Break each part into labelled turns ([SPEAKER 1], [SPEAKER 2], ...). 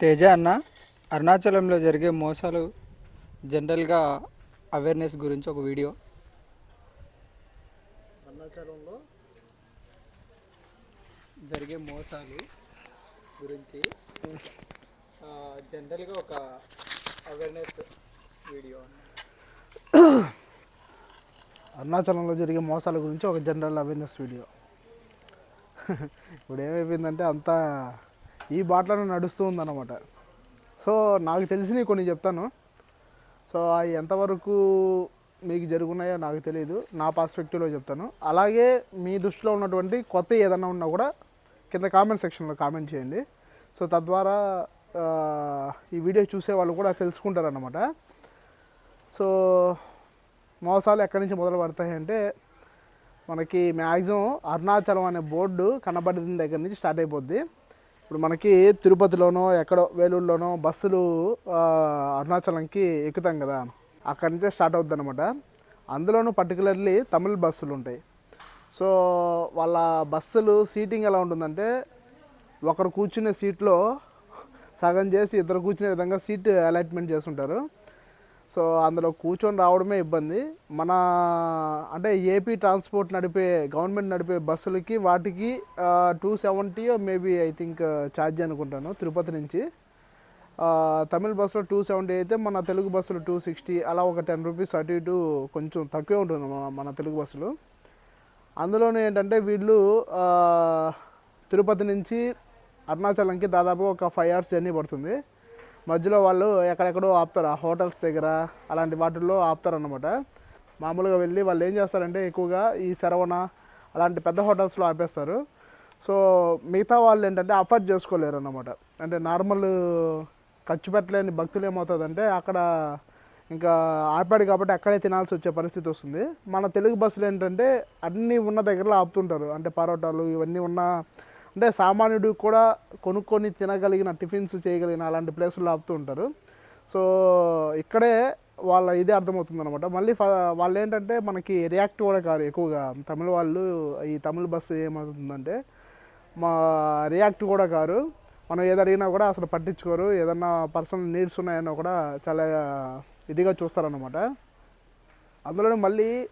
[SPEAKER 1] తేజ అన్న అరుణాచలంలో జరిగే మోసాలు జనరల్గా అవేర్నెస్ గురించి ఒక వీడియో.
[SPEAKER 2] అరుణాచలంలో
[SPEAKER 1] జరిగే మోసాలు గురించి ఆ, జనరల్గా ఒక అవేర్నెస్ వీడియో.
[SPEAKER 2] అరుణాచలంలో జరిగే మోసాల గురించి ఒక జనరల్ అవేర్నెస్ వీడియో. ఇప్పుడు ఏమైపోయిందంటే అంతా ఈ బాటలను నడుస్తూ ఉందన్నమాట. సో నాకు తెలిసినవి కొన్ని చెప్తాను. సో అవి ఎంతవరకు మీకు జరుగున్నాయో నాకు తెలియదు నా పర్స్పెక్టివ్లో చెప్తాను. అలాగే మీ దృష్టిలో ఉన్నటువంటి కొత్త ఏదన్నా ఉన్నా కూడా కింద కామెంట్ సెక్షన్లో కామెంట్ చేయండి. సో తద్వారా ఈ వీడియో చూసే వాళ్ళు కూడా తెలుసుకుంటారన్నమాట. సో మోసాలు ఎక్కడి నుంచి మొదలు పడతాయి అంటే మనకి మ్యాక్సిమం అరుణాచలం అనే బోర్డు కనబడిన దగ్గర నుంచి స్టార్ట్ అయిపోద్ది. ఇప్పుడు మనకి తిరుపతిలోనో ఎక్కడో వేలూరులోనో బస్సులు అరుణాచలంకి ఎక్కుతాం కదా. అక్కడి నుంచే స్టార్ట్ అవుద్ది అనమాట అందులోనూ పర్టికులర్లీ తమిళ బస్సులు ఉంటాయి. సో వాళ్ళ బస్సులు సీటింగ్ ఎలా ఉంటుందంటే ఒకరు కూర్చునే సీట్లో సగం చేసి ఇద్దరు కూర్చునే విధంగా సీట్ అలాట్మెంట్ చేస్తుంటారు. సో అందులో కూర్చొని రావడమే ఇబ్బంది. మన అంటే ఏపీ ట్రాన్స్పోర్ట్ నడిపే గవర్నమెంట్ నడిపే బస్సులకి వాటికి two seventy maybe I think charge అనుకుంటాను తిరుపతి నుంచి. తమిళ బస్సులో టూ సెవెంటీ అయితే మన తెలుగు బస్సులు టూ సిక్స్టీ అలా ఒక టెన్ రూపీస్ అటు ఇటు కొంచెం తక్కువే ఉంటుంది మన మన తెలుగు బస్సులు. అందులోనే ఏంటంటే వీళ్ళు తిరుపతి నుంచి అరుణాచలంకి దాదాపు ఒక ఫైవ్ అవర్స్ జర్నీ పడుతుంది. మధ్యలో వాళ్ళు ఎక్కడెక్కడో ఆపుతారు. ఆ హోటల్స్ దగ్గర అలాంటి వాటిల్లో ఆపుతారనమాట మామూలుగా వెళ్ళి వాళ్ళు ఏం చేస్తారంటే ఎక్కువగా ఈ శరవణ అలాంటి పెద్ద హోటల్స్లో ఆపేస్తారు. సో మిగతా వాళ్ళు ఏంటంటే అఫోర్డ్ చేసుకోలేరు అన్నమాట అంటే నార్మల్ ఖర్చు పెట్టలేని భక్తులు ఏమవుతుందంటే అక్కడ ఇంకా ఆపాడు కాబట్టి అక్కడే తినాల్సి వచ్చే పరిస్థితి వస్తుంది. మన తెలుగు బస్సులు ఏంటంటే అన్నీ ఉన్న దగ్గరలో ఆపుతుంటారు. అంటే పరోటాలు ఇవన్నీ ఉన్న అంటే సామాన్యుడు కూడా కొనుక్కొని తినగలిగిన టిఫిన్స్ చేయగలిగిన అలాంటి ప్లేసుల్లో ఆపుతూ ఉంటారు. సో ఇక్కడే వాళ్ళ ఇది అర్థమవుతుంది అనమాట మళ్ళీ ఫ- వాళ్ళు ఏంటంటే మనకి రియాక్ట్ కూడా కారు ఎక్కువగా. తమిళ వాళ్ళు ఈ తమిళ బస్సు ఏమవుతుందంటే మా రియాక్ట్ కూడా కారు మనం ఏది అడిగినా కూడా అసలు పట్టించుకోరు. ఏదన్నా పర్సనల్ నీడ్స్ ఉన్నాయన్నా కూడా చాలా ఇదిగా చూస్తారనమాట అందులోనే మళ్ళీ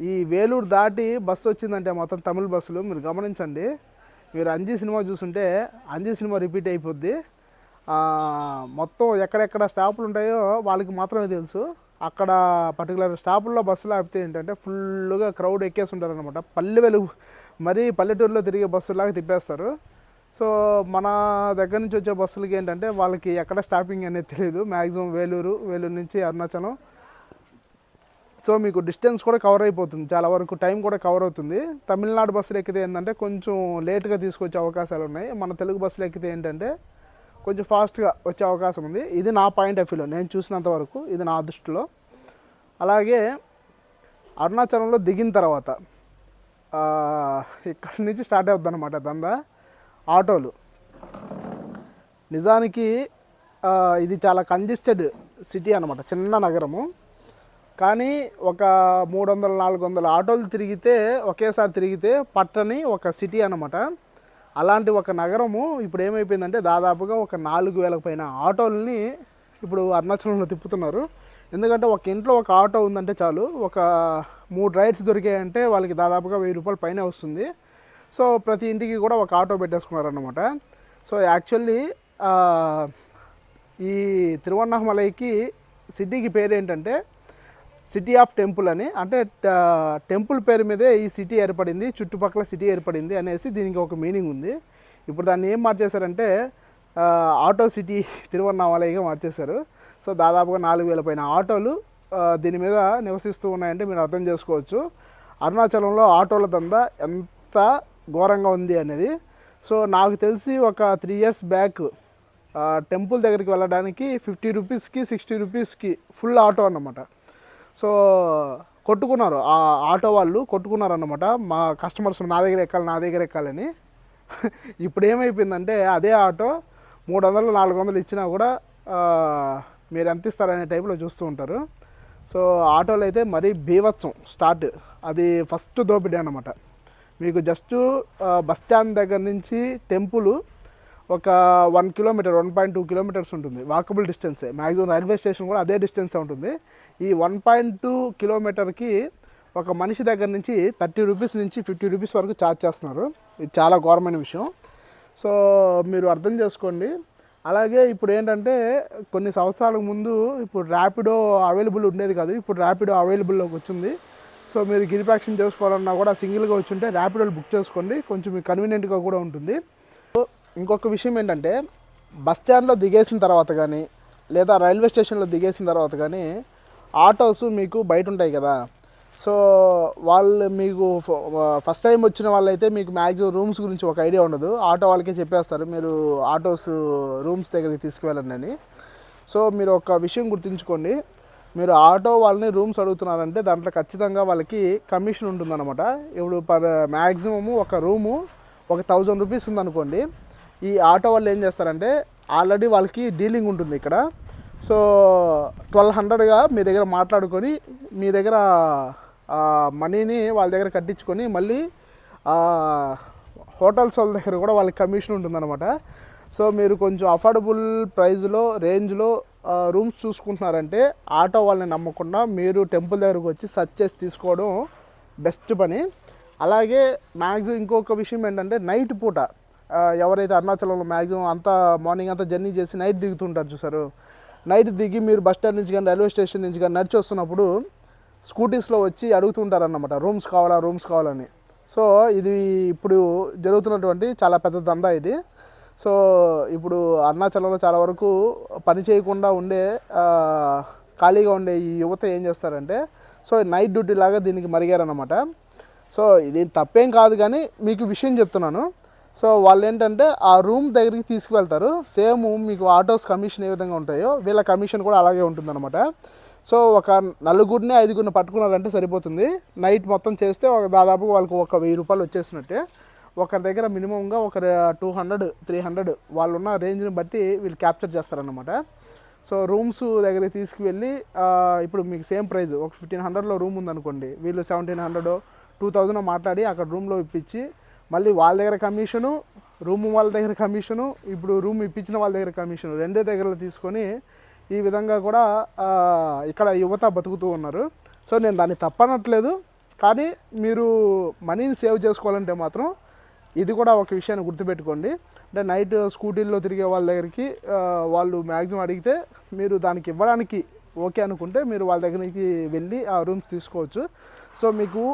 [SPEAKER 2] ఈ వేలూరు దాటి బస్సు వచ్చిందంటే మొత్తం తమిళ బస్సులు. మీరు గమనించండి. మీరు అంజీ సినిమా చూసుంటే అంజీ సినిమా రిపీట్ అయిపోద్ది. మొత్తం ఎక్కడెక్కడ స్టాపులు ఉంటాయో వాళ్ళకి మాత్రమే తెలుసు. అక్కడ పర్టికులర్ స్టాపుల్లో బస్సులు ఆపితే ఏంటంటే ఫుల్గా క్రౌడ్ ఎక్కేసి ఉంటారనమాట పల్లె వెలుగు మరీ పల్లెటూరులో తిరిగే బస్సులాగా తిప్పేస్తారు. సో మన దగ్గర నుంచి వచ్చే బస్సులకి ఏంటంటే వాళ్ళకి ఎక్కడ స్టాపింగ్ అనేది తెలియదు మ్యాక్సిమం వేలూరు వేలూరు నుంచి అరుణాచలం సో మీకు డిస్టెన్స్ కూడా కవర్ అయిపోతుంది. చాలా వరకు టైం కూడా కవర్ అవుతుంది. తమిళనాడు బస్సులు ఎక్కితే ఏంటంటే కొంచెం లేట్గా తీసుకొచ్చే అవకాశాలు ఉన్నాయి. మన తెలుగు బస్సులు ఎక్కితే ఏంటంటే కొంచెం ఫాస్ట్గా వచ్చే అవకాశం ఉంది. ఇది నా పాయింట్ ఆఫ్ వ్యూలో నేను చూసినంత వరకు ఇది నా దృష్టిలో. అలాగే అరుణాచలంలో దిగిన తర్వాత ఇక్కడి నుంచి స్టార్ట్ అవుద్ది అనమాట దందా. ఆటోలు. నిజానికి ఇది చాలా కంజెస్టెడ్ సిటీ అనమాట చిన్న నగరము. కానీ ఒక మూడు వందల నాలుగు వందల ఆటోలు తిరిగితే ఒకేసారి తిరిగితే పట్టని ఒక సిటీ అనమాట అలాంటి ఒక నగరము ఇప్పుడు ఏమైపోయిందంటే దాదాపుగా ఒక నాలుగు వేలకు పైన ఆటోలని ఇప్పుడు అరుణాచలంలో తిప్పుతున్నారు. ఎందుకంటే ఒక ఇంట్లో ఒక ఆటో ఉందంటే చాలు ఒక మూడు రైడ్స్ దొరికాయంటే వాళ్ళకి దాదాపుగా వెయ్యి రూపాయలు పైన వస్తుంది. సో ప్రతి ఇంటికి కూడా ఒక ఆటో పెట్టేసుకున్నారనమాట సో యాక్చువల్లీ ఈ తిరువన్నామలైకి సిటీకి పేరు ఏంటంటే సిటీ ఆఫ్ టెంపుల్ అని అంటే టెంపుల్ పేరు మీదే ఈ సిటీ ఏర్పడింది చుట్టుపక్కల సిటీ ఏర్పడింది అనేసి దీనికి ఒక మీనింగ్ ఉంది. ఇప్పుడు దాన్ని ఏం మార్చేశారంటే ఆటో సిటీ తిరువన్నామలైగా మార్చేశారు. సో దాదాపుగా నాలుగు వేల పైన ఆటోలు దీని మీద నివసిస్తూ ఉన్నాయంటే మీరు అర్థం చేసుకోవచ్చు. అరుణాచలంలో ఆటోల దందా ఎంత ఘోరంగా ఉంది అనేది. సో నాకు తెలిసి ఒక త్రీ ఇయర్స్ బ్యాక్ టెంపుల్ దగ్గరికి వెళ్ళడానికి ఫిఫ్టీ రూపీస్కి సిక్స్టీ రూపీస్కి ఫుల్ ఆటో అన్నమాట. సో కొట్టుకున్నారు. ఆ ఆటో వాళ్ళు కొట్టుకున్నారు అనమాట మా కస్టమర్స్ నా దగ్గర ఎక్కాలి నా దగ్గర ఎక్కాలని. ఇప్పుడు ఏమైపోయిందంటే అదే ఆటో మూడు వందలు నాలుగు వందలు ఇచ్చినా కూడా మీరు ఎంత ఇస్తారనే టైప్లో చూస్తూ ఉంటారు. సో ఆటోలు అయితే మరీ బీవత్సం స్టార్ట్. అది ఫస్ట్ దోపిడీ అనమాట మీకు జస్ట్ బస్ స్టాండ్ దగ్గర నుంచి టెంపుల్ ఒక one kilometre one point two kilometres ఉంటుంది. వాకబుల్ డిస్టెన్సే మ్యాక్సిమం రైల్వే స్టేషన్ కూడా అదే డిస్టెన్సే ఉంటుంది. ఈ వన్ పాయింట్ టూ కిలోమీటర్కి ఒక మనిషి దగ్గర నుంచి థర్టీ రూపీస్ నుంచి ఫిఫ్టీ రూపీస్ వరకు ఛార్జ్ చేస్తున్నారు. ఇది చాలా ఘోరమైన విషయం. సో మీరు అర్థం చేసుకోండి. అలాగే ఇప్పుడు ఏంటంటే కొన్ని సంవత్సరాలకు ముందు ఇప్పుడు ర్యాపిడో అవైలబుల్ ఉండేది కాదు. ఇప్పుడు ర్యాపిడో అవైలబుల్లోకి వచ్చింది. సో మీరు గిరిపాక్షన్ చేసుకోవాలన్నా కూడా సింగిల్గా వచ్చి ఉంటే ర్యాపిడోలు బుక్ చేసుకోండి. కొంచెం మీకు కన్వీనియంట్గా కూడా ఉంటుంది. ఇంకొక విషయం ఏంటంటే బస్ స్టాండ్లో దిగేసిన తర్వాత కానీ లేదా రైల్వే స్టేషన్లో దిగేసిన తర్వాత కానీ ఆటోస్ మీకు బయట ఉంటాయి కదా. సో వాళ్ళు మీకు ఫస్ట్ టైం వచ్చిన వాళ్ళైతే మీకు మ్యాక్సిమం రూమ్స్ గురించి ఒక ఐడియా ఉండదు. ఆటో వాళ్ళకే చెప్పేస్తారు మీరు ఆటోస్ రూమ్స్ దగ్గరికి తీసుకువెళ్ళండి అని. సో మీరు ఒక విషయం గుర్తుంచుకోండి. మీరు ఆటో వాళ్ళని రూమ్స్ అడుగుతున్నారంటే దాంట్లో ఖచ్చితంగా వాళ్ళకి కమిషన్ ఉంటుందన్నమాట. ఇప్పుడు పర్ మ్యాక్సిమము ఒక రూము ఒక థౌజండ్ రూపీస్ ఉందనుకోండి. ఈ ఆటో వాళ్ళు ఏం చేస్తారంటే ఆల్రెడీ వాళ్ళకి డీలింగ్ ఉంటుంది ఇక్కడ. సో ట్వెల్వ్ హండ్రెడ్గా మీ దగ్గర మాట్లాడుకొని మీ దగ్గర మనీని వాళ్ళ దగ్గర కట్టించుకొని మళ్ళీ హోటల్స్ వాళ్ళ దగ్గర కూడా వాళ్ళకి కమిషన్ ఉంటుందన్నమాట. సో మీరు కొంచెం అఫోర్డబుల్ ప్రైస్లో రేంజ్లో రూమ్స్ చూసుకుంటున్నారంటే ఆటో వాళ్ళని నమ్మకుండా మీరు టెంపుల్ దగ్గరకు వచ్చి సర్చ్ చేసి తీసుకోవడం బెస్ట్ పని. అలాగే మ్యాక్సిమం ఇంకొక విషయం ఏంటంటే నైట్ పూట ఎవరైతే అరుణాచలంలో మ్యాక్సిమం అంతా మార్నింగ్ అంతా జర్నీ చేసి నైట్ దిగుతుంటారు చూసారు. నైట్ దిగి మీరు బస్ స్టాండ్ నుంచి కానీ రైల్వే స్టేషన్ నుంచి కానీ నడిచి వస్తున్నప్పుడు స్కూటీస్లో వచ్చి అడుగుతుంటారన్నమాట రూమ్స్ కావాలా రూమ్స్ కావాలని సో ఇది ఇప్పుడు జరుగుతున్నటువంటి చాలా పెద్ద దందా ఇది. సో ఇప్పుడు అరుణాచలంలో చాలా వరకు పని చేయకుండా ఉండే ఖాళీగా ఉండే ఈ యువత ఏం చేస్తారంటే సో నైట్ డ్యూటీ లాగా దీనికి మరిగారన్నమాట. సో ఇది తప్పేం కాదు కానీ మీకు విషయం చెప్తున్నాను. సో వాళ్ళు ఏంటంటే ఆ రూమ్ దగ్గరికి తీసుకువెళ్తారు. సేమ్ మీకు ఆటోస్ కమిషన్ ఏ విధంగా ఉంటాయో వీళ్ళ కమిషన్ కూడా అలాగే ఉంటుందన్నమాట. సో ఒక నలుగురిని ఐదుగురిని పట్టుకున్నారంటే సరిపోతుంది. నైట్ మొత్తం చేస్తే ఒక దాదాపు వాళ్ళకి ఒక వెయ్యి రూపాయలు వచ్చేసినట్టే. ఒకరి దగ్గర మినిమంగా ఒక టూ హండ్రెడ్ త్రీ హండ్రెడ్ వాళ్ళు ఉన్న రేంజ్ని బట్టి వీళ్ళు క్యాప్చర్ చేస్తారనమాట సో రూమ్స్ దగ్గరికి తీసుకువెళ్ళి ఇప్పుడు మీకు సేమ్ ప్రైస్ ఒక ఫిఫ్టీన్ హండ్రెడ్లో రూమ్ ఉందనుకోండి. వీళ్ళు సెవెంటీన్ హండ్రెడ్ టూ థౌజండ్ మాట్లాడి అక్కడ రూమ్లో ఇప్పించి మళ్ళీ వాళ్ళ దగ్గర కమిషను రూమ్ వాళ్ళ దగ్గర కమిషను ఇప్పుడు రూమ్ ఇప్పించిన వాళ్ళ దగ్గర కమిషను రెండే దగ్గర తీసుకొని ఈ విధంగా కూడా ఇక్కడ యువత బతుకుతూ ఉన్నారు. సో నేను దాన్ని తప్పనట్లేదు కానీ మీరు మనీని సేవ్ చేసుకోవాలంటే మాత్రం ఇది కూడా ఒక విషయాన్ని గుర్తుపెట్టుకోండి. అంటే నైట్ స్కూటీల్లో తిరిగే వాళ్ళ దగ్గరికి వాళ్ళు మ్యాక్సిమం అడిగితే మీరు దానికి ఇవ్వడానికి ఓకే అనుకుంటే మీరు వాళ్ళ దగ్గరికి వెళ్ళి ఆ రూమ్స్ తీసుకోవచ్చు. సో మీకు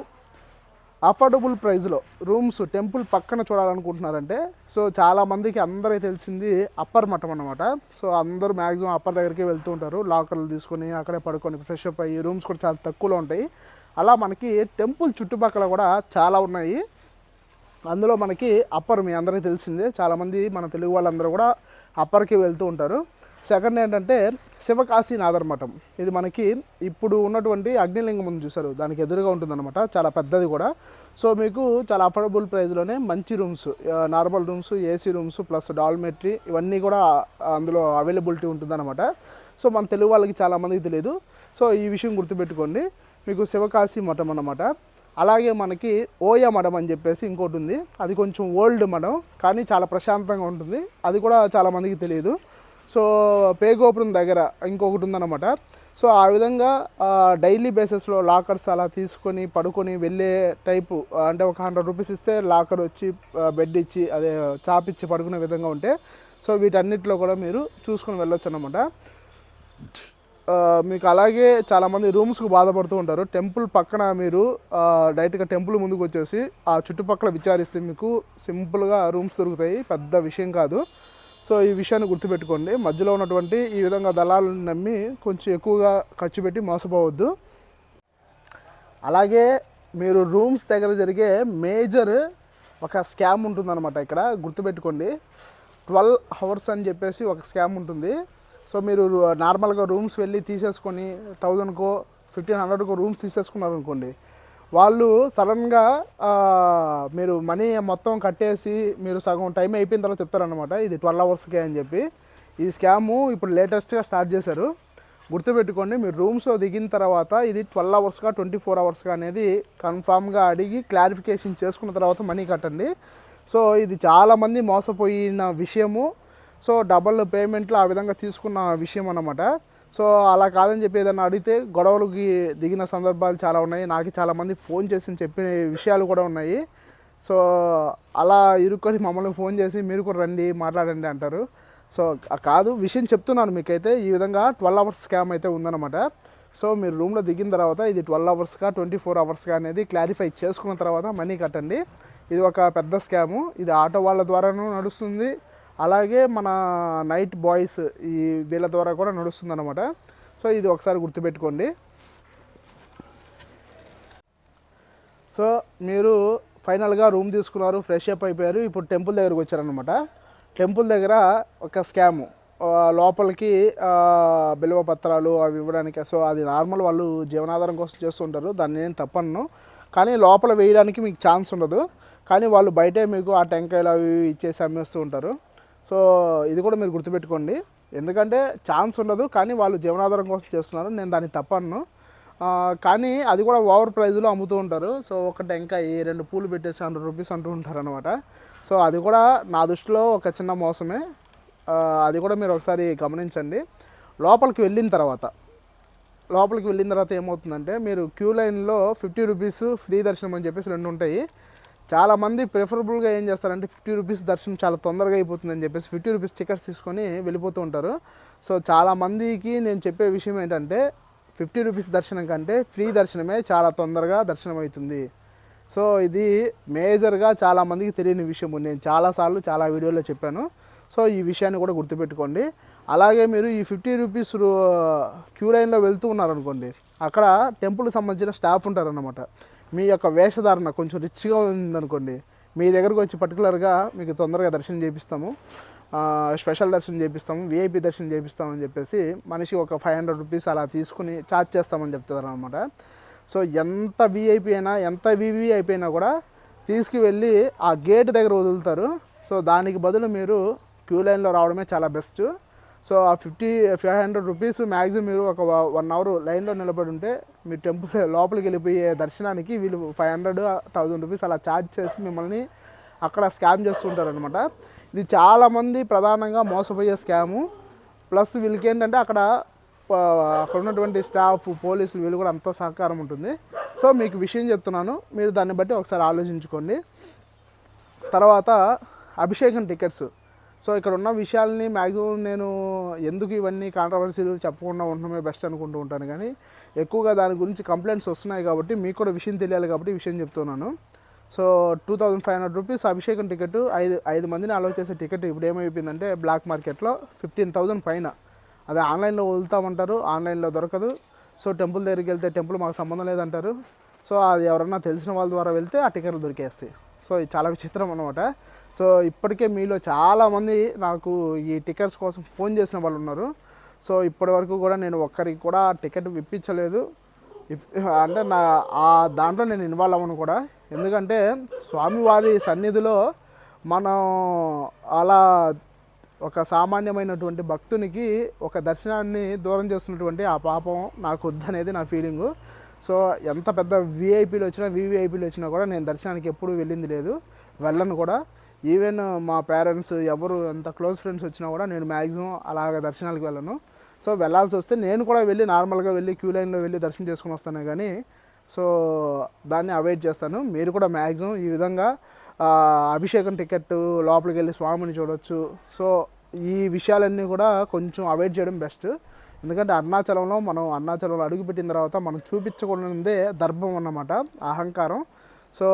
[SPEAKER 2] అఫోర్డబుల్ ప్రైస్లో రూమ్స్ టెంపుల్ పక్కన చూడాలనుకుంటున్నారంటే సో చాలామందికి అందరికీ తెలిసింది అప్పర్ మఠం అన్నమాట. సో అందరూ మ్యాక్సిమం అప్పర్ దగ్గరికి వెళ్తూ ఉంటారు. లాకర్లు తీసుకొని అక్కడే పడుకొని ఫ్రెష్ అప్ అయ్యి రూమ్స్ కూడా చాలా తక్కువలో ఉంటాయి. అలా మనకి టెంపుల్ చుట్టుపక్కల కూడా చాలా ఉన్నాయి. అందులో మనకి అప్పర్ మీ అందరికీ తెలిసిందే. చాలామంది మన తెలుగు వాళ్ళందరూ కూడా అప్పర్కి వెళ్తూ ఉంటారు. సెకండ్ ఏంటంటే శివకాశీనాథర్ మఠం. ఇది మనకి ఇప్పుడు ఉన్నటువంటి అగ్నిలింగం ఉంది చూసారు దానికి ఎదురుగా ఉంటుందన్నమాట. చాలా పెద్దది కూడా. సో మీకు చాలా అఫోర్డబుల్ ప్రైస్లోనే మంచి rooms normal rooms AC rooms plus dormitory ఇవన్నీ కూడా అందులో అవైలబిలిటీ ఉంటుందన్నమాట. సో మన తెలుగు వాళ్ళకి చాలామందికి తెలియదు సో ఈ విషయం గుర్తుపెట్టుకోండి. మీకు శివకాశి మఠం అన్నమాట. అలాగే మనకి ఓయ మఠం అని చెప్పేసి ఇంకోటి ఉంది. అది కొంచెం ఓల్డ్ మఠం కానీ చాలా ప్రశాంతంగా ఉంటుంది. అది కూడా చాలా మందికి తెలియదు సో పేగోపురం దగ్గర ఇంకొకటి ఉందన్నమాట. సో ఆ విధంగా డైలీ బేసిస్లో లాకర్స్ అలా తీసుకొని పడుకొని వెళ్ళే టైపు అంటే ఒక హండ్రెడ్ రూపీస్ ఇస్తే లాకర్ వచ్చి బెడ్ ఇచ్చి అదే చాపిచ్చి పడుకునే విధంగా ఉంటే సో వీటన్నిటిలో కూడా మీరు చూసుకొని వెళ్ళొచ్చు అనమాట మీకు అలాగే చాలామంది రూమ్స్కి బాధపడుతూ ఉంటారు. టెంపుల్ పక్కన మీరు డైరెక్ట్గా టెంపుల్ ముందుకు వచ్చేసి ఆ చుట్టుపక్కల విచారిస్తే మీకు సింపుల్గా రూమ్స్ దొరుకుతాయి. పెద్ద విషయం కాదు. సో ఈ విషయాన్ని గుర్తుపెట్టుకోండి. మధ్యలో ఉన్నటువంటి ఈ విధంగా దళాలను నమ్మి కొంచెం ఎక్కువగా ఖర్చు పెట్టి మోసపోవద్దు. అలాగే మీరు రూమ్స్ దగ్గర జరిగే మేజర్ ఒక స్కామ్ ఉంటుందన్నమాట ఇక్కడ. గుర్తుపెట్టుకోండి. ట్వెల్వ్ అవర్స్ అని చెప్పేసి ఒక స్కామ్ ఉంటుంది. సో మీరు నార్మల్గా రూమ్స్ వెళ్ళి తీసేసుకొని థౌజండ్కో ఫిఫ్టీన్ హండ్రెడ్కో రూమ్స్ తీసేసుకున్నారు అనుకోండి వాళ్ళు సడన్గా మీరు మనీ మొత్తం కట్టేసి మీరు సగం టైం అయిపోయిన తర్వాత చెప్తారనమాట ఇది ట్వెల్వ్ అవర్స్కే అని చెప్పి. ఈ స్కాము ఇప్పుడు లేటెస్ట్గా స్టార్ట్ చేశారు. గుర్తుపెట్టుకోండి మీరు రూమ్స్లో దిగిన తర్వాత ఇది ట్వెల్వ్ అవర్స్గా ట్వంటీ ఫోర్ అవర్స్గా అనేది కన్ఫామ్గా అడిగి క్లారిఫికేషన్ చేసుకున్న తర్వాత మనీ కట్టండి. సో ఇది చాలామంది మోసపోయిన విషయము. సో డబల్ పేమెంట్లు ఆ విధంగా తీసుకున్న విషయం అన్నమాట. సో అలా కాదని చెప్పి ఏదైనా అడిగితే గొడవలకి దిగిన సందర్భాలు చాలా ఉన్నాయి. నాకు చాలామంది ఫోన్ చేసి చెప్పిన విషయాలు కూడా ఉన్నాయి. సో అలా ఇరుక్కొని మమ్మల్ని ఫోన్ చేసి మీరు కూడా రండి మాట్లాడండి అంటారు. సో కాదు విషయం చెప్తున్నాను మీకైతే. ఈ విధంగా ట్వెల్వ్ అవర్స్ స్కామ్ అయితే ఉందన్నమాట. సో మీరు రూమ్లో దిగిన తర్వాత ఇది ట్వెల్వ్ అవర్స్గా ట్వంటీ ఫోర్ అవర్స్గా అనేది క్లారిఫై చేసుకున్న తర్వాత మనీ కట్టండి. ఇది ఒక పెద్ద స్కాము. ఇది ఆటో వాళ్ళ ద్వారానూ నడుస్తుంది. అలాగే మన నైట్ బాయ్స్ ఈ వీళ్ళ ద్వారా కూడా నడుస్తుంది అనమాట సో ఇది ఒకసారి గుర్తుపెట్టుకోండి. సో మీరు ఫైనల్గా రూమ్ తీసుకున్నారు ఫ్రెష్ అప్ అయిపోయారు ఇప్పుడు టెంపుల్ దగ్గరకు వచ్చారనమాట టెంపుల్ దగ్గర ఒక స్కాము లోపలికి బిలువ బిల్వ పత్రాలు అవి ఇవ్వడానికి సో అది నార్మల్ వాళ్ళు జీవనాధారం కోసం చేస్తుంటారు దాన్ని నేను తప్పను కానీ లోపల వేయడానికి మీకు ఛాన్స్ ఉండదు. కానీ వాళ్ళు బయటే మీకు ఆ టెంకాయలు అవి ఇచ్చేసి అమ్మేస్తూ ఉంటారు. సో ఇది కూడా మీరు గుర్తుపెట్టుకోండి. ఎందుకంటే ఛాన్స్ ఉండదు కానీ వాళ్ళు జీవనాధారం కోసం చేస్తున్నారు. నేను దాన్ని తప్పను కానీ అది కూడా ఓవర్ ప్రైజ్లో అమ్ముతూ ఉంటారు. సో ఒక టెంకాయ రెండు పూలు పెట్టేసి హండ్రెడ్ రూపీస్ అంటూ ఉంటారు అనమాట సో అది కూడా నా దృష్టిలో ఒక చిన్న మోసమే. అది కూడా మీరు ఒకసారి గమనించండి. లోపలికి వెళ్ళిన తర్వాత లోపలికి వెళ్ళిన తర్వాత ఏమవుతుందంటే మీరు క్యూ లైన్లో ఫిఫ్టీ రూపీస్ ఫ్రీ దర్శనం అని చెప్పేసి రెండు ఉంటాయి. చాలామంది ప్రిఫరబుల్గా ఏం చేస్తారంటే ఫిఫ్టీ రూపీస్ దర్శనం చాలా తొందరగా అయిపోతుందని చెప్పేసి ఫిఫ్టీ రూపీస్ టికెట్స్ తీసుకొని వెళ్ళిపోతూ ఉంటారు. సో చాలామందికి నేను చెప్పే విషయం ఏంటంటే ఫిఫ్టీ రూపీస్ దర్శనం కంటే ఫ్రీ దర్శనమే చాలా తొందరగా దర్శనం అవుతుంది. సో ఇది మేజర్గా చాలామందికి తెలియని విషయం నేను చాలాసార్లు చాలా వీడియోలో చెప్పాను. సో ఈ విషయాన్ని కూడా గుర్తుపెట్టుకోండి. అలాగే మీరు ఈ ఫిఫ్టీ రూపీస్ క్యూ లైన్లో వెళ్తూ ఉన్నారనుకోండి అక్కడ టెంపుల్కి సంబంధించిన స్టాఫ్ ఉంటారన్నమాట. మీ యొక్క వేషధారణ కొంచెం రిచ్గా ఉందనుకోండి మీ దగ్గరకు వచ్చి పర్టికులర్గా మీకు తొందరగా దర్శనం చేపిస్తాము. స్పెషల్ దర్శనం చేపిస్తాము విఐపి దర్శనం చేపిస్తామని చెప్పేసి మనిషి ఒక ఫైవ్ హండ్రెడ్ రూపీస్ అలా తీసుకుని ఛార్జ్ చేస్తామని చెప్తున్నారు అనమాట సో ఎంత విఐపి అయినా ఎంత వివి అయిపోయినా కూడా తీసుకువెళ్ళి ఆ గేట్ దగ్గర వదులుతారు. సో దానికి బదులు మీరు క్యూ లైన్లో రావడమే చాలా బెస్ట్ సో ఆ fifty five hundred rupees maximum మీరు ఒక వన్ అవర్ లైన్లో నిలబడి ఉంటే మీ టెంపుల్ లోపలికి వెళ్ళిపోయే దర్శనానికి వీళ్ళు ఫైవ్ హండ్రెడ్ థౌజండ్ రూపీస్ అలా ఛార్జ్ చేసి మిమ్మల్ని అక్కడ స్కామ్ చేస్తుంటారు అనమాట ఇది చాలామంది ప్రధానంగా మోసపోయే స్కాము. ప్లస్ వీళ్ళకి ఏంటంటే అక్కడ అక్కడ ఉన్నటువంటి స్టాఫ్ పోలీసులు వీళ్ళు కూడా అంత సహకారం ఉంటుంది. సో మీకు విషయం చెప్తున్నాను. మీరు దాన్ని బట్టి ఒకసారి ఆలోచించుకోండి. తర్వాత అభిషేకం టికెట్స్. సో ఇక్కడ ఉన్న విషయాల్ని మ్యాక్సిమం నేను ఎందుకు ఇవన్నీ కాంట్రవర్సీలు చెప్పకుండా ఉండడమే బెస్ట్ అనుకుంటూ ఉంటాను. కానీ ఎక్కువగా దాని గురించి కంప్లైంట్స్ వస్తున్నాయి కాబట్టి మీకు కూడా విషయం తెలియాలి కాబట్టి విషయం చెప్తున్నాను. So two thousand five hundred rupees అభిషేకం టికెట్ ఐదు ఐదు మందిని అలో చేసే టికెట్ ఇప్పుడు ఏమైపోయిందంటే బ్లాక్ మార్కెట్లో ఫిఫ్టీన్ థౌజండ్ పైన. అదే ఆన్లైన్లో వదులుతామంటారు ఆన్లైన్లో దొరకదు. సో టెంపుల్ దగ్గరికి వెళ్తే టెంపుల్ మాకు సంబంధం లేదంటారు. సో అది ఎవరన్నా తెలిసిన వాళ్ళ ద్వారా వెళ్తే ఆ టికెట్లు దొరికేస్తాయి. సో ఇది చాలా విచిత్రం అనమాట సో ఇప్పటికే మీలో చాలామంది నాకు ఈ టికెట్స్ కోసం ఫోన్ చేసిన వాళ్ళు ఉన్నారు. సో ఇప్పటి వరకు కూడా నేను ఒక్కరికి కూడా టికెట్ ఇప్పించలేదు. ఇప్- అంటే నా ఆ దాంట్లో నేను ఇన్వాల్వ్ అవ్వను కూడా. ఎందుకంటే స్వామివారి సన్నిధిలో మనం అలా ఒక సామాన్యమైనటువంటి భక్తునికి ఒక దర్శనాన్ని దూరం చేస్తున్నటువంటి ఆ పాపం నాకు వద్దనేది నా ఫీలింగు. సో ఎంత పెద్ద విఐపీలు వచ్చినా వివిఐపీలు వచ్చినా కూడా నేను దర్శనానికి ఎప్పుడూ వెళ్ళింది లేదు. వెళ్ళను కూడా. ఈవెన్ uh, మా పేరెంట్స్ ఎవరు ఎంత క్లోజ్ ఫ్రెండ్స్ వచ్చినా కూడా నేను మ్యాక్సిమం అలాగ దర్శనాలకు వెళ్ళను. సో వెళ్ళాల్సి వస్తే నేను కూడా వెళ్ళి నార్మల్గా వెళ్ళి క్యూ లైన్లో వెళ్ళి దర్శనం చేసుకుని వస్తాను కానీ సో దాన్ని అవాయిడ్ చేస్తాను. మీరు కూడా మ్యాక్సిమం ఈ విధంగా అభిషేకం టికెట్ లోపలికి వెళ్ళి స్వామిని చూడొచ్చు. సో ఈ విషయాలన్నీ కూడా కొంచెం అవాయిడ్ చేయడం బెస్ట్ ఎందుకంటే అరుణాచలంలో మనం అరుణాచలంలో అడుగుపెట్టిన తర్వాత మనం చూపించకూడదే దర్భం అన్నమాట అహంకారం. సో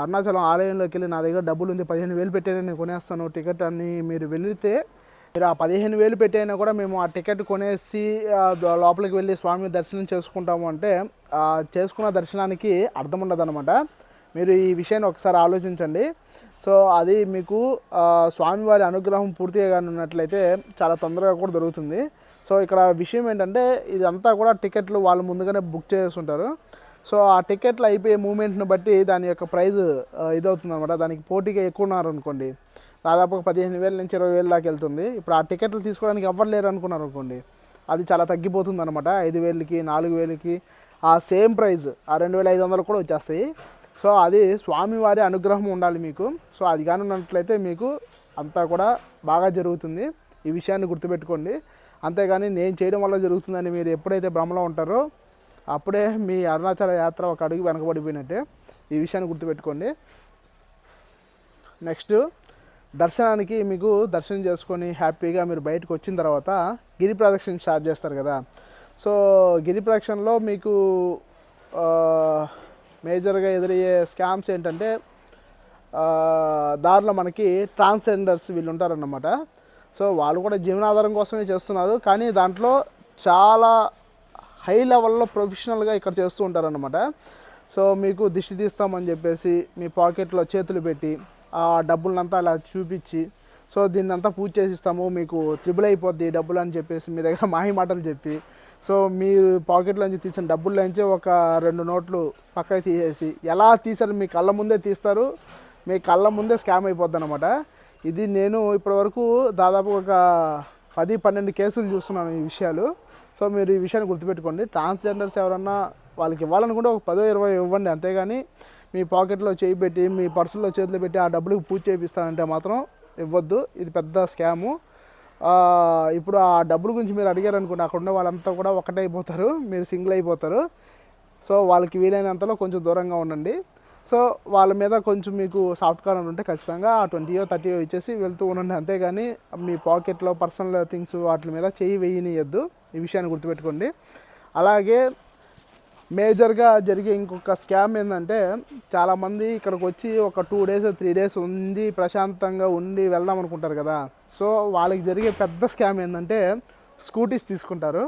[SPEAKER 2] అరుణాచలం ఆలయంలోకి వెళ్ళి నా దగ్గర డబ్బులు ఉంది పదిహేను వేలు పెట్టేనే నేను కొనేస్తాను. టికెట్ అని మీరు వెళితే మీరు ఆ పదిహేను వేలు పెట్టైనా కూడా మేము ఆ టికెట్ కొనేసి లోపలికి వెళ్ళి స్వామి దర్శనం చేసుకుంటాము అంటే చేసుకున్న దర్శనానికి అర్థం ఉండదన్నమాట మీరు ఈ విషయాన్ని ఒకసారి ఆలోచించండి. సో అది మీకు స్వామివారి అనుగ్రహం పూర్తిగా కానీ ఉన్నట్లయితే చాలా తొందరగా కూడా దొరుకుతుంది. సో ఇక్కడ విషయం ఏంటంటే ఇదంతా కూడా టికెట్లు వాళ్ళు ముందుగానే బుక్ చేస్తుంటారు సో ఆ టికెట్లు అయిపోయే మూమెంట్ను బట్టి దాని యొక్క ప్రైజ్ ఇదవుతుంది అనమాట దానికి పోటీగా ఎక్కువ ఉన్నారు అనుకోండి దాదాపు ఒక పదిహేను వేల నుంచి ఇరవై వేల దాకా వెళ్తుంది. ఇప్పుడు ఆ టికెట్లు తీసుకోవడానికి ఎవ్వరు లేరు అనుకున్నారు అనుకోండి అది చాలా తగ్గిపోతుంది అనమాట ఐదు వేలకి నాలుగు వేలకి. ఆ సేమ్ ప్రైజ్ ఆ రెండు వేల ఐదు వందలు కూడా వచ్చేస్తాయి. సో అది స్వామివారి అనుగ్రహం ఉండాలి మీకు. సో అది కానున్నట్లయితే మీకు అంతా కూడా బాగా జరుగుతుంది. ఈ విషయాన్ని గుర్తుపెట్టుకోండి. అంతేగాని నేను చేయడం వల్ల జరుగుతుందని మీరు ఎప్పుడైతే భ్రమలో ఉంటారో అప్పుడే మీ అరుణాచల యాత్ర ఒక అడుగు వెనకబడిపోయినట్టే ఈ విషయాన్ని గుర్తుపెట్టుకోండి. నెక్స్ట్ దర్శనానికి మీకు దర్శనం చేసుకొని హ్యాపీగా మీరు బయటకు వచ్చిన తర్వాత గిరి ప్రదక్షిణ స్టార్ట్ చేస్తారు కదా. సో గిరి ప్రదక్షిణలో మీకు మేజర్గా ఎదురయ్యే స్కామ్స్ ఏంటంటే దారిలో మనకి ట్రాన్స్జెండర్స్ వీళ్ళు ఉంటారన్నమాట. సో వాళ్ళు కూడా జీవనాధారం కోసమే చేస్తున్నారు. కానీ దాంట్లో చాలా హై లెవెల్లో ప్రొఫెషనల్గా ఇక్కడ చేస్తూ ఉంటారనమాట సో మీకు దిష్టి తీస్తామని చెప్పేసి మీ పాకెట్లో చేతులు పెట్టి ఆ డబ్బులనంతా అలా చూపించి సో దీన్ని అంతా పూజ చేసిస్తాము మీకు త్రిబుల్ అయిపోద్ది డబ్బులు అని చెప్పేసి మీ దగ్గర మాయ మాటలు చెప్పి సో మీరు పాకెట్లోంచి తీసిన డబ్బుల్లోంచి ఒక రెండు నోట్లు పక్కకి తీసేసి ఎలా తీసారు మీ కళ్ళ ముందే తీస్తారు మీ కళ్ళ ముందే స్కామ్ అయిపోద్ది అనమాట ఇది నేను ఇప్పటివరకు దాదాపు ఒక పది పన్నెండు కేసులు చూస్తున్నాను ఈ విషయాలు. సో మీరు ఈ విషయాన్ని గుర్తుపెట్టుకోండి. ట్రాన్స్జెండర్స్ ఎవరన్నా వాళ్ళకి ఇవ్వాలనుకుంటే ఒక పదో ఇరవై ఇవ్వండి. అంతేగాని మీ పాకెట్లో చేయి పెట్టి మీ పర్సులో చేతులు పెట్టి ఆ డబ్బులకు పూజ చేయిస్తానంటే మాత్రం ఇవ్వద్దు. ఇది పెద్ద స్కాము. ఇప్పుడు ఆ డబ్బుల గురించి మీరు అడిగారు అనుకోండి అక్కడ ఉన్న వాళ్ళంతా కూడా ఒకటే అయిపోతారు. మీరు సింగిల్ అయిపోతారు. సో వాళ్ళకి వీలైనంతలో కొంచెం దూరంగా ఉండండి. సో వాళ్ళ మీద కొంచెం మీకు సాఫ్ట్ కార్నర్ ఉంటే ఖచ్చితంగా ఆ ట్వంటీయో థర్టీయో ఇచ్చేసి వెళ్తూ ఉండండి. అంతేగాని మీ పాకెట్లో పర్సనల్ థింగ్స్ వాటి మీద చేయి వేయనియద్దు. ఈ విషయాన్ని గుర్తుపెట్టుకోండి. అలాగే మేజర్గా జరిగే ఇంకొక స్కామ్ ఏంటంటే చాలామంది ఇక్కడికి వచ్చి ఒక టూ డేస్ త్రీ డేస్ ఉంది ప్రశాంతంగా ఉండి వెళ్దాం అనుకుంటారు కదా. సో వాళ్ళకి జరిగే పెద్ద స్కామ్ ఏంటంటే స్కూటీస్ తీసుకుంటారు.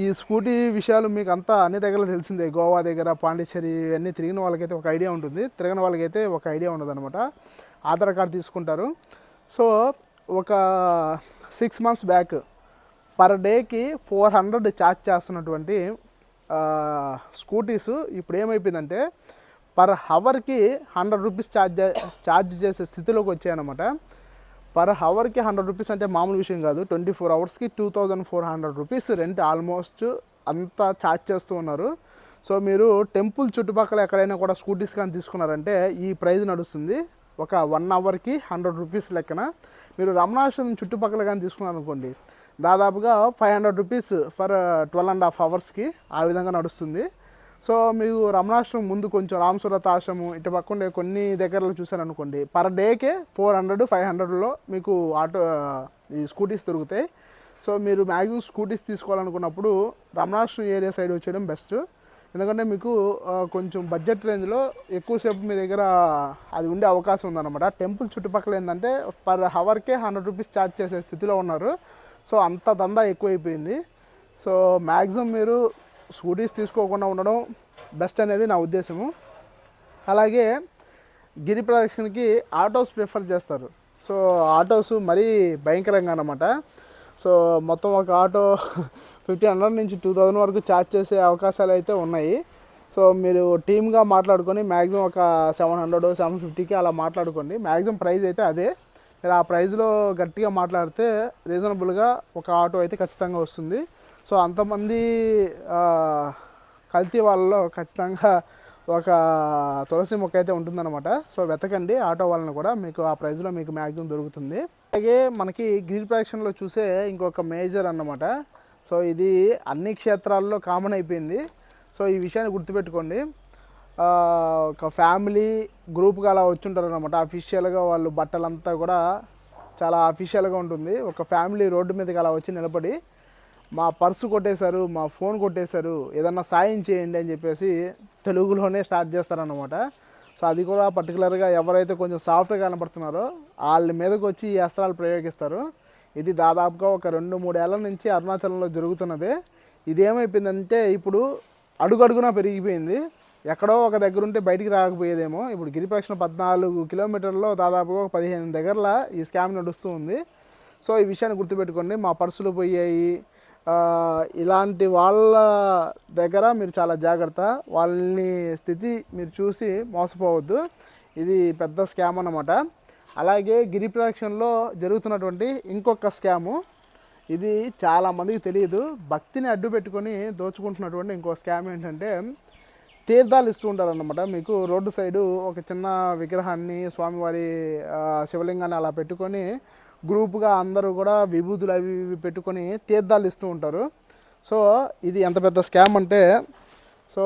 [SPEAKER 2] ఈ స్కూటీ విషయాలు మీకు అంతా అన్ని దగ్గర తెలిసిందే. గోవా దగ్గర పాండిచ్చేరి ఇవన్నీ తిరిగిన వాళ్ళకైతే ఒక ఐడియా ఉంటుంది. తిరగని వాళ్ళకైతే ఒక ఐడియా ఉండదన్నమాట. ఆధార్ కార్డు తీసుకుంటారు. సో ఒక సిక్స్ మంత్స్ బ్యాక్ పర్ డేకి ఫోర్ హండ్రెడ్ ఛార్జ్ చేస్తున్నటువంటి స్కూటీస్ ఇప్పుడు ఏమైపోయిందంటే పర్ హవర్కి హండ్రెడ్ రూపీస్ ఛార్జ్ ఛార్జ్ చేసే స్థితిలోకి వచ్చాయన్నమాట. పర్ హవర్కి హండ్రెడ్ రూపీస్ అంటే మామూలు విషయం కాదు. ట్వంటీ ఫోర్ అవర్స్కి two thousand four hundred rupees rent almost అంతా ఛార్జ్ చేస్తూ ఉన్నారు. సో మీరు టెంపుల్ చుట్టుపక్కల ఎక్కడైనా కూడా స్కూటీస్ కానీ తీసుకున్నారంటే ఈ ప్రైజ్ నడుస్తుంది. ఒక వన్ అవర్కి హండ్రెడ్ రూపీస్ లెక్కన. మీరు రమణాశ్రమం చుట్టుపక్కల కానీ తీసుకున్నారనుకోండి దాదాపుగా five hundred rupees for twelve and half అవర్స్కి ఆ విధంగా నడుస్తుంది. సో మీకు రమణాశ్రమం ముందు కొంచెం రామసురత ఆశ్రమం ఇటు పక్కనే కొన్ని దగ్గరలో చూసారనుకోండి పర్ డేకే ఫోర్ హండ్రెడ్ ఫైవ్ హండ్రెడ్లో మీకు ఆటో ఈ స్కూటీస్ దొరుకుతాయి. సో మీరు మ్యాక్సిమం స్కూటీస్ తీసుకోవాలనుకున్నప్పుడు రమణాశ్రమం ఏరియా సైడ్ వచ్చేయడం బెస్ట్. ఎందుకంటే మీకు కొంచెం బడ్జెట్ రేంజ్లో ఎక్కువసేపు మీ దగ్గర అది ఉండే అవకాశం ఉందన్నమాట. టెంపుల్ చుట్టుపక్కల ఏంటంటే పర్ హవర్కే హండ్రెడ్ రూపీస్ ఛార్జ్ చేసే స్థితిలో ఉన్నారు. సో అంత దందా ఎక్కువైపోయింది. సో మ్యాక్సిమం మీరు స్కూటీస్ తీసుకోకుండా ఉండడం బెస్ట్ అనేది నా ఉద్దేశము. అలాగే గిరి ప్రదక్షిణకి ఆటోస్ ప్రిఫర్ చేస్తారు. సో ఆటోస్ మరీ భయంకరంగా అన్నమాట. సో మొత్తం ఒక ఆటో ఫిఫ్టీన్ హండ్రెడ్ నుంచి టూ థౌజండ్ వరకు ఛార్జ్ చేసే అవకాశాలు అయితే ఉన్నాయి. సో మీరు టీమ్గా మాట్లాడుకొని మ్యాక్సిమం ఒక సెవెన్ హండ్రెడ్ సెవెన్ ఫిఫ్టీకి అలా మాట్లాడుకోండి. మ్యాక్సిమం ప్రైస్ అయితే అదే. మీరు ఆ ప్రైస్లో గట్టిగా మాట్లాడితే రీజనబుల్గా ఒక ఆటో అయితే ఖచ్చితంగా వస్తుంది. సో అంతమంది కల్తీ వాళ్ళలో ఖచ్చితంగా ఒక తులసి మొక్క అయితే ఉంటుందన్నమాట. సో వెతకండి ఆటో వాళ్ళని కూడా మీకు ఆ ప్రైస్లో మీకు మ్యాక్సిమం దొరుకుతుంది. అలాగే మనకి గ్రీన్ ప్రొడక్షన్లో చూసే ఇంకొక మేజర్ అన్నమాట. సో ఇది అన్ని క్షేత్రాల్లో కామన్ అయిపోయింది. సో ఈ విషయాన్ని గుర్తుపెట్టుకోండి. ఒక ఫ్యామిలీ గ్రూప్గా అలా వచ్చుంటారు అనమాట అఫీషియల్గా వాళ్ళు బట్టలంతా కూడా చాలా అఫీషియల్గా ఉంటుంది. ఒక ఫ్యామిలీ రోడ్డు మీదకి అలా వచ్చి నిలబడి మా పర్సు కొట్టేశారు మా ఫోన్ కొట్టేశారు ఏదన్నా సాయం చేయండి అని చెప్పేసి తెలుగులోనే స్టార్ట్ చేస్తారనమాట సో అది కూడా పర్టికులర్గా ఎవరైతే కొంచెం సాఫ్ట్గా కనపడుతున్నారో వాళ్ళ మీదకి వచ్చి ఈ అస్త్రాలు ప్రయోగిస్తారు. ఇది దాదాపుగా ఒక రెండు మూడేళ్ళ నుంచి అరుణాచలంలో జరుగుతున్నదే. ఇది ఏమైపోయిందంటే ఇప్పుడు అడుగడుగునా పెరిగిపోయింది. ఎక్కడో ఒక దగ్గర ఉంటే బయటికి రాకపోయేదేమో. ఇప్పుడు గిరిప్రక్షణ పద్నాలుగు కిలోమీటర్లో దాదాపుగా ఒక పదిహేను దగ్గరలో ఈ స్కామ్ నడుస్తూ ఉంది. సో ఈ విషయాన్ని గుర్తుపెట్టుకోండి. మా పర్సులు పోయాయి. ఇలాంటి వాళ్ళ దగ్గర మీరు చాలా జాగ్రత్త. వాళ్ళని స్థితి మీరు చూసి మోసపోవద్దు. ఇది పెద్ద స్కామ్ అన్నమాట. అలాగే గిరి ప్రొడక్షన్లో జరుగుతున్నటువంటి ఇంకొక స్కాము. ఇది చాలా మందికి తెలియదు. భక్తిని అడ్డు పెట్టుకొని దోచుకుంటున్నటువంటి ఇంకో స్కామ్ ఏంటంటే తీర్థాలు ఇస్తూ ఉంటారన్నమాట. మీకు రోడ్డు సైడు ఒక చిన్న విగ్రహాన్ని స్వామివారి శివలింగాన్ని అలా పెట్టుకొని గ్రూప్గా అందరూ కూడా విభూతులు అవి ఇవి పెట్టుకొని తీర్థాలు ఇస్తూ ఉంటారు. సో ఇది ఎంత పెద్ద స్కామ్ అంటే సో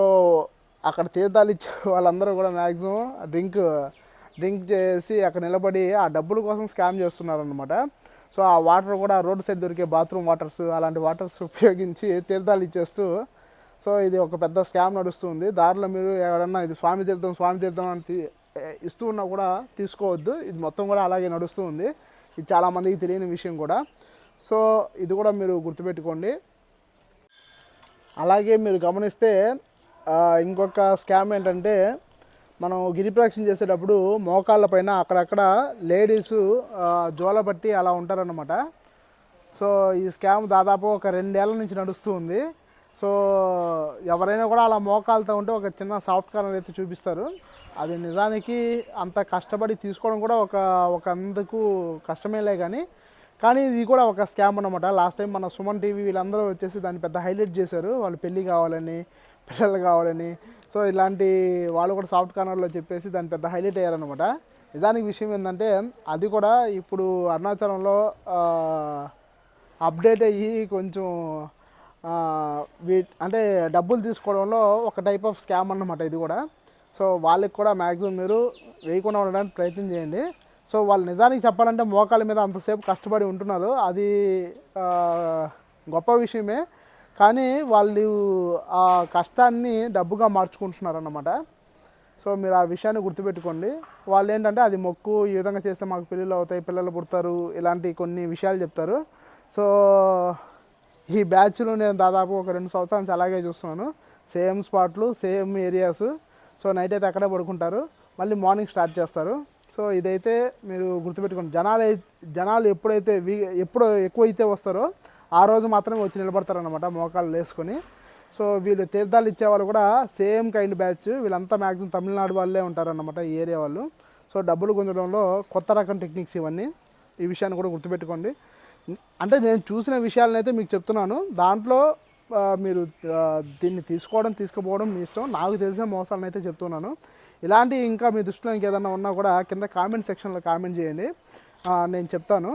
[SPEAKER 2] అక్కడ తీర్థాలు ఇచ్చే వాళ్ళందరూ కూడా మ్యాక్సిమం డ్రింక్ డ్రింక్ చేసి అక్కడ నిలబడి ఆ డబ్బుల కోసం స్కామ్ చేస్తున్నారనమాట సో ఆ వాటర్ కూడా రోడ్ సైడ్ దొరికే బాత్రూమ్ వాటర్స్ అలాంటి వాటర్స్ ఉపయోగించి తీర్థాలు ఇచ్చేస్తూ సో ఇది ఒక పెద్ద స్కామ్ నడుస్తుంది. దారిలో మీరు ఎవరన్నా ఇది స్వామి తీర్థం స్వామి తీర్థం అని ఇస్తూ ఉన్నా కూడా తీసుకోవద్దు. ఇది మొత్తం కూడా అలాగే నడుస్తూ ఉంది ఇది చాలామందికి తెలియని విషయం కూడా. సో ఇది కూడా మీరు గుర్తుపెట్టుకోండి. అలాగే మీరు గమనిస్తే ఇంకొక స్కామ్ ఏంటంటే మనం గిరిప్రక్షణ చేసేటప్పుడు మోకాళ్ళ పైన అక్కడక్కడ లేడీస్ జోల పట్టి అలా ఉంటారనమాట సో ఈ స్కామ్ దాదాపు ఒక రెండేళ్ళ నుంచి నడుస్తూ ఉంది. సో ఎవరైనా కూడా అలా మోకాలతో ఉంటే ఒక చిన్న సాఫ్ట్ కార్నర్ అయితే చూపిస్తారు. అది నిజానికి అంత కష్టపడి తీసుకోవడం కూడా ఒక ఒక అందుకు కష్టమేలే కానీ కానీ ఇది కూడా ఒక స్కామ్ అనమాట లాస్ట్ టైం మన సుమన్ టీవీ వీళ్ళందరూ వచ్చేసి దాన్ని పెద్ద హైలైట్ చేశారు. వాళ్ళు పెళ్ళి కావాలని పిల్లలు కావాలని. సో ఇలాంటి వాళ్ళు కూడా సాఫ్ట్ కార్నర్లో చెప్పేసి దాన్ని పెద్ద హైలైట్ అయ్యారనమాట నిజానికి విషయం ఏంటంటే అది కూడా ఇప్పుడు అరుణాచలంలో అప్డేట్ అయ్యి కొంచెం వీ అంటే డబ్బులు తీసుకోవడంలో ఒక టైప్ ఆఫ్ స్కామ్ అన్నమాట ఇది కూడా. సో వాళ్ళకి కూడా మ్యాక్సిమం మీరు వేయకుండా ఉండడానికి ప్రయత్నం చేయండి. సో వాళ్ళు నిజానికి చెప్పాలంటే మోకాళ్ళ మీద అంతసేపు కష్టపడి ఉంటున్నారు. అది గొప్ప విషయమే. కానీ వాళ్ళు ఆ కష్టాన్ని డబ్బుగా మార్చుకుంటున్నారు అన్నమాట సో మీరు ఆ విషయాన్ని గుర్తుపెట్టుకోండి. వాళ్ళు ఏంటంటే అది మొక్కు ఈ విధంగా చేస్తే మాకు పెళ్ళిళ్ళు అవుతాయి పిల్లలు పుడతారు ఇలాంటి కొన్ని విషయాలు చెప్తారు. సో ఈ బ్యాచ్లో నేను దాదాపు ఒక రెండు సంవత్సరాలు అలాగే చూస్తున్నాను. సేమ్ స్పాట్లు సేమ్ ఏరియాస్. సో నైట్ అయితే అక్కడే పడుకుంటారు. మళ్ళీ మార్నింగ్ స్టార్ట్ చేస్తారు. సో ఇదైతే మీరు గుర్తుపెట్టుకోండి. జనాలు జనాలు ఎప్పుడైతే వీ ఎప్పుడు ఎక్కువైతే వస్తారో ఆ రోజు మాత్రమే వచ్చి నిలబడతారనమాట మోకాళ్ళు వేసుకొని సో వీళ్ళు తీర్థాలు ఇచ్చే వాళ్ళు కూడా సేమ్ కైండ్ బ్యాచ్ వీళ్ళంతా మ్యాక్సిమం తమిళనాడు వాళ్ళే ఉంటారన్నమాట ఈ ఏరియా వాళ్ళు. సో డబ్బులు గుంజడంలో కొత్త రకం టెక్నిక్స్ ఇవన్నీ. ఈ విషయాన్ని కూడా గుర్తుపెట్టుకోండి. అంటే నేను చూసిన విషయాలనైతే అయితే మీకు చెప్తున్నాను. దాంట్లో మీరు దీన్ని తీసుకోవడం తీసుకుపోవడం మీ ఇష్టం. నాకు తెలిసిన మోసాలను అయితే చెప్తున్నాను. ఇలాంటి ఇంకా మీ దృష్టిలో ఇంకేదన్నా ఉన్నా కూడా కింద కామెంట్ సెక్షన్లో కామెంట్ చేయండి. నేను చెప్తాను.